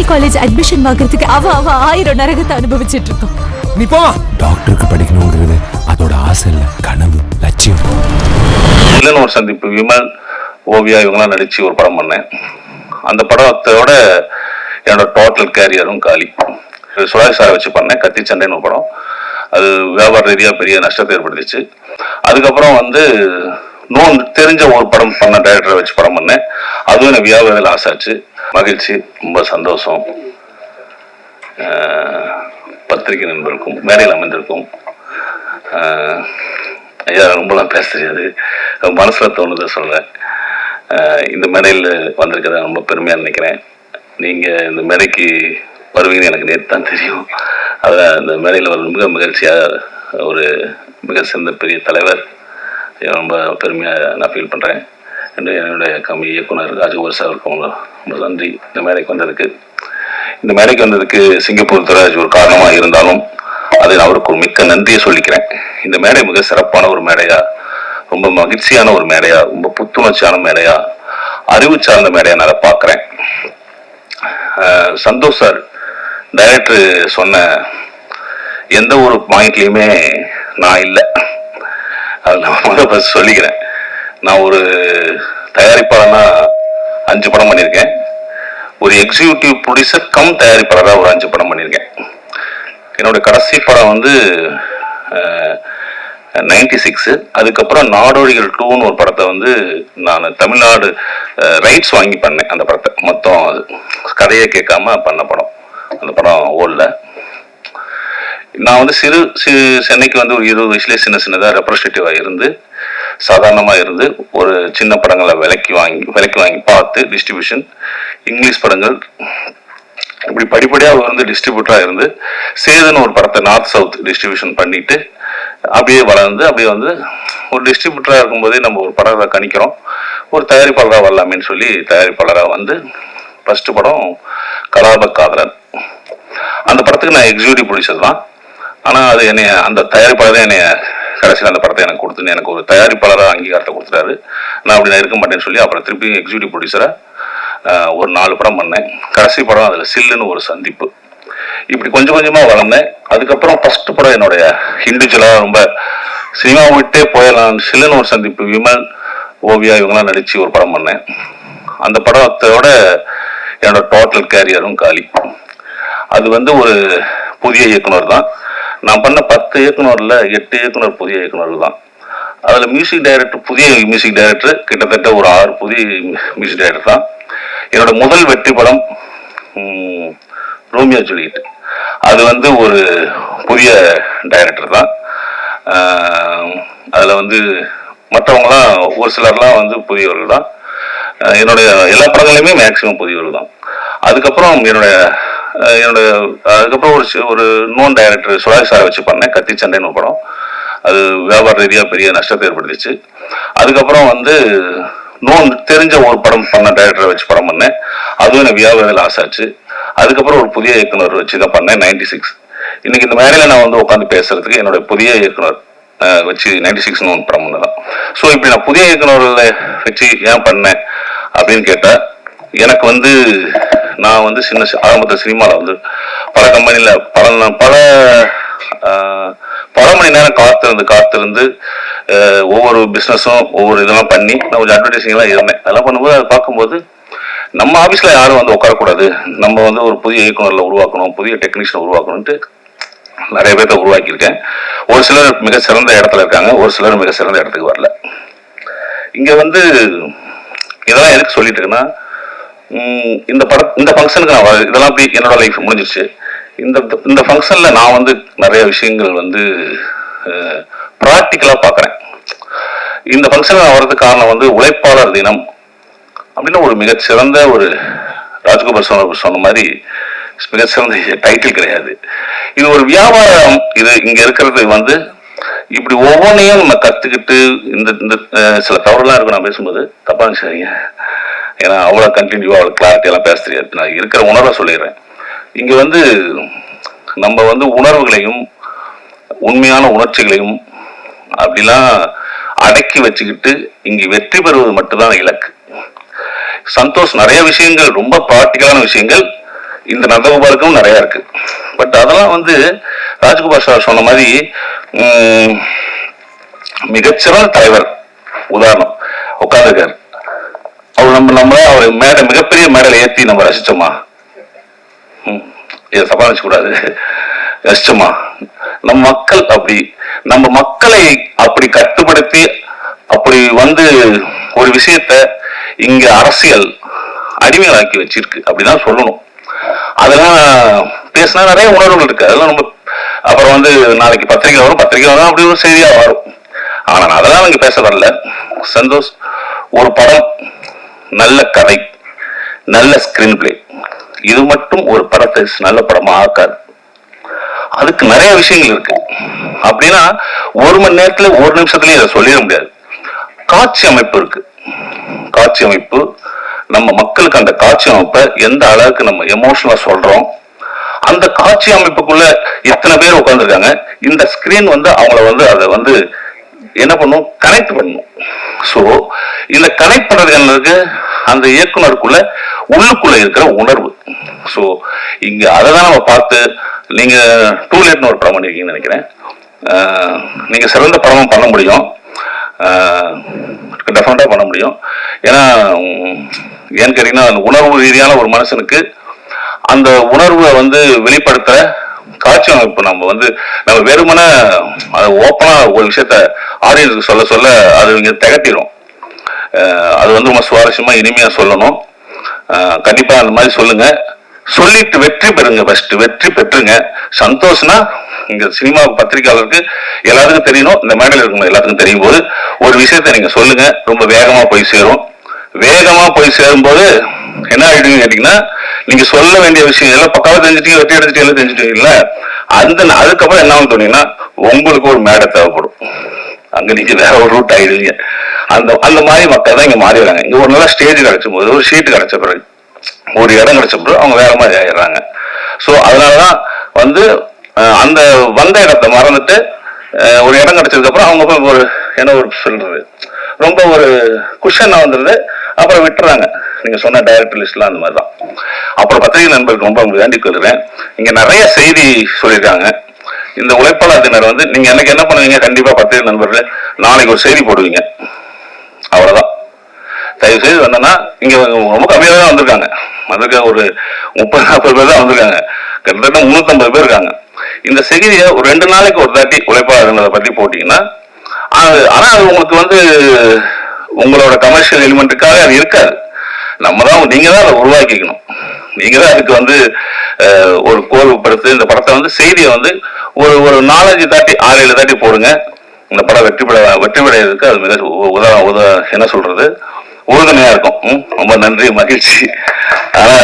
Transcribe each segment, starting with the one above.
Medical college admission வாங்குறதுக்கு அவ அவ ஆயிரம் நரகத்தை அனுபவிச்சிட்டு இருக்கோம் நீ போ. டாக்டருக்கு படிக்கணுங்கிறது அதோட ஆசை இல்லை கனவு லட்சியம். இல்லைன்னு ஒரு சந்திப்பு. விமல் ஓவியா இவங்கெல்லாம் நடிச்சு ஒரு படம் பண்ணேன். அந்த படத்தோட என்னோட டோட்டல் கேரியரும் காலி. சுராஜ் சாரை வச்சு பண்ணேன் கத்தி சண்டைன்னு ஒரு படம். அது வியாபார ரீதியாக பெரிய நஷ்டத்தை ஏற்படுத்திச்சு. அதுக்கப்புறம் வந்து நோன் தெரிஞ்ச ஒரு படம் பண்ண டைரக்டரை வச்சு படம் பண்ணேன். அதுவும் எனக்கு வியாபாரத்தில் ஆசாச்சு ஆச்சு. மகிழ்ச்சி ரொம்ப சந்தோஷம். பத்திரிகை நண்பருக்கும் மேடையில் அமைந்திருக்கும். ஐயா ரொம்பலாம் பேச தெரியாது. மனசில் தோணுதை சொல்கிறேன் இந்த மேடையில் வந்திருக்கிறத ரொம்ப பெருமையாக நினைக்கிறேன். நீங்கள் இந்த மேடைக்கு வருவீங்கன்னு எனக்கு நேற்று தான் தெரியும். அதான் இந்த மேடையில் வர மிக மகிழ்ச்சியாக ஒரு மிக சிறந்த பெரிய தலைவர் ரொம்ப பெருமையாக நான் ஃபீல் பண்ணுறேன் என்று என்னுடைய கம்மி இயக்குனர் ராஜகோர் சாருக்கும் ரொம்ப நன்றி. இந்த மேடைக்கு வந்ததுக்கு. இந்த மேடைக்கு வந்ததுக்கு சிங்கப்பூர் துறைராஜ் ஒரு காரணமாக இருந்தாலும் அதை நான் அவருக்கு ஒரு மிக்க நன்றியை சொல்லிக்கிறேன். இந்த மேடை மிக சிறப்பான ஒரு மேடையாக ரொம்ப மகிழ்ச்சியான ஒரு மேடையாக ரொம்ப புத்துணர்ச்சியான மேடையாக அறிவு சார்ந்த மேடையாக நான் அதை பார்க்குறேன். சந்தோஷ் சார் டைரக்டர் சொன்ன எந்த ஒரு பாயிண்ட்லேயுமே நான் இல்லை. அது நான் முதல்ல ஃபஸ்ட் சொல்லிக்கிறேன். நான் ஒரு தயாரிப்பாளனா அஞ்சு படம் பண்ணியிருக்கேன். ஒரு எக்ஸிக்யூட்டிவ் ப்ரொடியூசர் கம் தயாரிப்பாளராக ஒரு அஞ்சு படம் பண்ணியிருக்கேன். என்னோட கடைசி படம் வந்து நைன்டி சிக்ஸு அதுக்கப்புறம் நாடோடிகள் டூன்னு ஒரு படத்தை வந்து நான் தமிழ்நாடு ரைட்ஸ் வாங்கி பண்ணேன் அந்த படத்தை. மொத்தம் அது. கதையை கேட்காம பண்ண படம். அந்த படம் ஓடல. நான் வந்து சிறு சிறு சென்னைக்கு வந்து ஒரு இருபது வயசுலேயே சின்ன சின்னதாக ரெப்ரஸன்டேட்டிவாக இருந்து சாதாரணமாக இருந்து ஒரு சின்ன படங்களை விலைக்கு வாங்கி விலைக்கு வாங்கி பார்த்து டிஸ்ட்ரிபியூஷன் இங்கிலீஷ் படங்கள் இப்படி படிப்படியாக வந்து டிஸ்ட்ரிபியூட்டராக இருந்து சேதுன்னு ஒரு படத்தை நார்த் சவுத் டிஸ்ட்ரிபியூஷன் பண்ணிட்டு அப்படியே வளர்ந்து அப்படியே வந்து ஒரு டிஸ்ட்ரிபியூட்டராக இருக்கும்போதே நம்ம ஒரு படத்தை கணிக்கிறோம். ஒரு தயாரிப்பாளராக வரலாமேன்னு சொல்லி தயாரிப்பாளராக வந்து ஃபஸ்ட்டு படம் கலாபக் காதலன். அந்த படத்துக்கு நான் எக்ஸிக்யூட்டிவ் ப்ரொடியூசர் தான். ஆனால் அது என்னைய அந்த தயாரிப்பாளர் தான் என்னைய கடைசியில் அந்த படத்தை எனக்கு கொடுத்துன்னு எனக்கு ஒரு தயாரிப்பாளராக அங்கீகாரத்தை கொடுத்துட்டாரு. நான் அப்படி நான் இருக்க மாட்டேன்னு சொல்லி அப்புறம் திருப்பி எக்ஸிக்யூட்டிவ் ப்ரொடியூசராக ஒரு நாலு படம் பண்ணேன். கடைசி படம் அதில் சில்லுன்னு ஒரு சந்திப்பு. இப்படி கொஞ்சம் கொஞ்சமாக வளர்ந்தேன். அதுக்கப்புறம் ஃபர்ஸ்ட் படம் என்னுடைய இண்டிவிஜுவலாக ரொம்ப சினிமா விட்டே போயிடலாம். சில்லுன்னு ஒரு சந்திப்பு. விமல் ஓவியா இவங்கெல்லாம் நடித்து ஒரு படம் பண்ணேன். அந்த படத்தோட என்னோட டோட்டல் கேரியரும் காலி. அது வந்து ஒரு புதிய இயக்குனர் தான். நான் பண்ண பத்து இயக்குனரில் எட்டு இயக்குனர் புதிய இயக்குனர் தான். அதில் மியூசிக் டைரக்டர் புதிய மியூசிக் டைரக்டர் கிட்டத்தட்ட ஒரு ஆறு புதிய மியூசிக் டைரக்டர் தான். என்னோட முதல் வெற்றி படம் ரோமியோ ஜூலியட். அது வந்து ஒரு புதிய டைரக்டர் தான். அதில் வந்து மற்றவங்களாம் ஒரு சிலர்லாம் வந்து புதியவர்கள் தான். என்னுடைய எல்லா படங்களையுமே மேக்சிமம் புதியவர்கள் தான். அதுக்கப்புறம் என்னுடைய என்னோட அதுக்கப்புறம் ஒரு சி- ஒரு நோன் டைரக்டர் சுராஜ் சாரை வச்சு பண்ணேன் கத்தி சண்டைன்னு ஒரு படம். அது வியாபார ரீதியாக பெரிய நஷ்டத்தை ஏற்படுத்திச்சு. அதுக்கப்புறம் வந்து நோன் தெரிஞ்ச ஒரு படம் பண்ண டைரக்டரை வச்சு படம் பண்ணேன். அதுவும் எனக்கு வியாபாரத்தில் ஆசாச்சு ஆச்சு. அதுக்கப்புறம் ஒரு புதிய இயக்குனர் வச்சு தான் பண்ணேன் நைன்டி சிக்ஸ் இன்னைக்கு இந்த மேடையில் நான் வந்து உட்காந்து பேசுறதுக்கு என்னோட புதிய இயக்குனர் வச்சு நைன்டி சிக்ஸ்னு ஒன்று படம் பண்ணதான் ஸோ இப்படி நான் புதிய இயக்குனர்களை வச்சு ஏன் பண்ணேன் அப்படின்னு கேட்டால் எனக்கு வந்து நான் வந்து சின்ன ஆரம்பத்தில் சினிமாவில் வந்து பல கம்பெனியில் பல பல பல மணி நேரம் காத்திருந்து காத்திருந்து ஒவ்வொரு பிஸ்னஸும் ஒவ்வொரு இதெல்லாம் பண்ணி நான் கொஞ்சம் அட்வர்டைஸிங்லாம் இருந்தேன் அதெல்லாம் பண்ணும்போது அதை பார்க்கும்போது நம்ம ஆஃபீஸில் யாரும் வந்து உட்காரக்கூடாது. நம்ம வந்து ஒரு புதிய இயக்குனரில் உருவாக்கணும் புதிய டெக்னீஷியனை உருவாக்கணும்ட்டு நிறைய பேர்த்த உருவாக்கியிருக்கேன். ஒரு சிலர் மிக சிறந்த இடத்துல இருக்காங்க ஒரு சிலர் மிக சிறந்த இடத்துக்கு வரல. இங்கே வந்து இதெல்லாம் எதுக்கு சொல்லிட்டு இருக்குன்னா இந்த பட இந்த ஃபங்க்ஷனுக்கு நான் வர- இதெல்லாம் அப்படி என்னோட லைஃப் முடிஞ்சிருச்சு. இந்த இந்த ஃபங்க்ஷனில் நான் வந்து நிறைய விஷயங்கள் வந்து ப்ராக்டிக்கலாக பார்க்குறேன் இந்த ஃபங்க்ஷனில் நான் வர்றதுக்கு காரணம் வந்து உழைப்பாளர் தினம் அப்படின்னு ஒரு மிகச்சிறந்த ஒரு ராஜ்கோபால் சொன்ன சொன்ன மாதிரி மிகச்சிறந்த டைட்டில் கிடையாது. இது ஒரு வியாபாரம். இது இங்கே இருக்கிறது வந்து இப்படி ஒவ்வொன்றையும் நம்ம கற்றுக்கிட்டு இந்த இந்த சில தவறுலாம் இருக்கும் நான் பேசும்போது. தப்பாக சரிங்க ஏன்னா அவ்வளோ கண்டினியூவாக அவ்வளோ கிளாரிட்டியெல்லாம் பேச தெரியாது. நான் இருக்கிற உணர்வை சொல்லிடுறேன். இங்கே வந்து நம்ம வந்து உணர்வுகளையும் உண்மையான உணர்ச்சிகளையும் அப்படிலாம் அடக்கி வச்சுக்கிட்டு இங்கே வெற்றி பெறுவது மட்டும்தான் இலக்கு. சந்தோஷ் நிறைய விஷயங்கள் ரொம்ப ப்ராக்டிக்கலான விஷயங்கள் இந்த நந்தகோபாலுக்கும் நிறைய இருக்கு. பட் அதெல்லாம் வந்து ராஜ்குமார் சார் சொன்ன மாதிரி மிகச்சிறந்த தலைவர். உதாரணம் உட்காந்துருக்காரு நம்ம நம்ம அவர் மேடை மிகப்பெரிய மேடையில் ஏத்தி நம்ம ரசிச்சோமா? இதை சமாளிச்சு கூடாது ரசிச்சோமா? நம் மக்கள் அப்படி நம்ம மக்களை அப்படி கட்டுப்படுத்தி அப்படி வந்து ஒரு விஷயத்த இங்க அரசியல் அடிமைகளாக்கி வச்சிருக்கு அப்படிதான் சொல்லணும். அதெல்லாம் பேசினா நிறைய உணர்வுகள் இருக்கு. அதெல்லாம் நம்ம அப்புறம் வந்து நாளைக்கு பத்திரிக்கை வரும். பத்திரிக்கை வரும் அப்படி ஒரு செய்தியா வரும். ஆனா நான் அதெல்லாம் இங்க பேச வரல. சந்தோஷ் ஒரு படம் நல்ல கதை நல்ல ஸ்கிரீன் பிளே இது மட்டும் ஒரு படத்தை நல்ல படமா ஆக்காது. அதுக்கு நிறைய விஷயங்கள் இருக்கு. அப்படின்னா ஒரு மணி நேரத்துல ஒரு நிமிஷத்துலயும் இதை சொல்லிட முடியாது. காட்சி அமைப்பு இருக்கு. காட்சி அமைப்பு நம்ம மக்களுக்கு அந்த காட்சி அமைப்பை எந்த அளவுக்கு நம்ம எமோஷனலா சொல்றோம் அந்த காட்சி அமைப்புக்குள்ள எத்தனை பேர் உட்காந்துருக்காங்க இந்த ஸ்கிரீன் வந்து அவங்கள வந்து அதை வந்து என்ன பண்ணும்? கனெக்ட் பண்ணும் ஸோ இந்த கனெக்ட் பண்றது என்னது அந்த இயக்குனருக்குள்ள உள்ளுக்குள்ள இருக்கிற உணர்வு. ஸோ இங்க அதை தான் நம்ம பார்த்து நீங்க டூ லேட்னு ஒரு படம் பண்ணிருக்கீங்கன்னு நினைக்கிறேன். நீங்க சிறந்த படமும் பண்ண முடியும். டெஃபினட்டா பண்ண முடியும். ஏன்னா ஏன்னு கேட்டீங்கன்னா அந்த உணர்வு ரீதியான ஒரு மனுஷனுக்கு அந்த உணர்வை வந்து வெளிப்படுத்துற காட்சியம் அமைப்பு. நம்ம வந்து நம்ம வெறுமனே அதை ஓப்பனா ஒரு விஷயத்த ஆடியன்ஸுக்கு சொல்ல சொல்ல அது இங்க திகட்டிடும் அது வந்து ரொம்ப சுவாரஸ்யமா இனிமையா சொல்லணும். கண்டிப்பாக கண்டிப்பா அந்த மாதிரி சொல்லுங்க. சொல்லிட்டு வெற்றி பெறுங்க ஃபர்ஸ்ட் வெற்றி பெற்றுங்க. சந்தோஷம்னா இங்க சினிமா பத்திரிகையாளருக்கு எல்லாத்துக்கும் தெரியணும். இந்த மேடையில் இருக்கணும் எல்லாத்துக்கும் தெரியும் போது ஒரு விஷயத்த நீங்க சொல்லுங்க. ரொம்ப வேகமா போய் சேரும். வேகமா போய் சேரும்போது என்ன ஆயிடுங்க கேட்டீங்கன்னா நீங்க சொல்ல வேண்டிய விஷயம் எல்லாம் பக்காவா தெரிஞ்சுட்டீங்க வெட்டி அடைஞ்சிட்டீங்க எல்லாம் தெரிஞ்சுட்டீங்கல்ல அந்த அதுக்கப்புறம் என்ன ஆகும் உங்களுக்கு ஒரு மேடை தேவைப்படும். அங்க நீங்க வேற ஒரு ரூட் ஆயிடுவீங்க. அந்த அந்த மாதிரி மக்கள் தான் இங்க மாறி வராங்க. இங்க ஒரு நல்ல ஸ்டேஜ் கிடைச்சும் போது ஒரு ஷீட் கிடைச்ச பிறகு ஒரு இடம் கிடைச்ச பிறகு அவங்க வேற மாதிரி ஆயிடுறாங்க. ஸோ அதனாலதான் வந்து அந்த வந்த இடத்த மறந்துட்டு ஒரு இடம் கிடைச்சதுக்கு அப்புறம் அவங்க போய் ஒரு என்ன ஒரு சொல்றது ரொம்ப ஒரு குஷன் வந்துருது. அப்புறம் விட்டுறாங்க. நீங்க சொன்ன டைரக்டர் லிஸ்ட்லாம் அந்த மாதிரி தான் அப்புறம் பத்திரிகை நண்பருக்கு ரொம்ப உங்களுக்கு வேண்டிக் கொள்கிறேன் இங்க நிறைய செய்தி சொல்லியிருக்காங்க. இந்த உழைப்பாளர் தினர் வந்து நீங்க எனக்கு என்ன பண்ணுவீங்க? கண்டிப்பா பத்திரிகை நண்பர்கள் நாளைக்கு ஒரு செய்தி போடுவீங்க. அவ்வளவுதான். தயவு செய்து வந்தோன்னா இங்க ரொம்ப கம்மியாக தான் வந்திருக்காங்க. வந்திருக்க ஒரு முப்பது நாற்பது பேர் தான் வந்திருக்காங்க. கிட்டத்தட்ட முன்னூத்தம்பது பேர் இருக்காங்க. இந்த செய்தியை ஒரு ரெண்டு நாளைக்கு ஒரு தாட்டி உழைப்பாளர்களை பத்தி போட்டீங்கன்னா அது ஆனா அது உங்களுக்கு வந்து உங்களோட கமர்ஷியல் எலிமெண்ட்டுக்காக அது இருக்காது. நம்ம தான் நீங்க தான் அதை உருவாக்கிக்கணும். நீங்க தான் அதுக்கு வந்து ஒரு கோர்வுப்படுத்து இந்த படத்தை வந்து செய்தியை வந்து ஒரு ஒரு நாலஞ்சு தாட்டி ஆறு ஏழு தாட்டி போடுங்க. இந்த படம் வெற்றி பெற வெற்றி பெறதுக்கு அது மிக உ- உத உத என்ன சொல்றது? உறுதுணையா இருக்கும். ம், ரொம்ப நன்றி மகிழ்ச்சி. ஆனா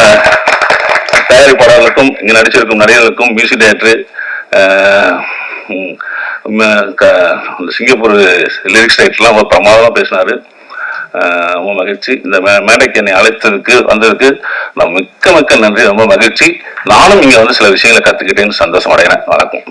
தயாரிப்பாளர்களுக்கும் இங்க நடிச்சிருக்கும் நடிகர்களுக்கும் மியூசிக் டைரக்டர் சிங்கப்பூர் லிரிக்ஸ் டைட்லாம் ரொம்ப பிரமாதமாக பேசினாரு. ரொம்ப மகிழ்ச்சி. இந்த மே- மேடைக்கு என்னை அழைத்ததுக்கு வந்ததுக்கு நான் மிக்க மிக்க நன்றி. ரொம்ப மகிழ்ச்சி. நானும் இங்க வந்து சில விஷயங்களை கத்துக்கிட்டேன்னு சந்தோஷம் அடைகிறேன். வணக்கம்.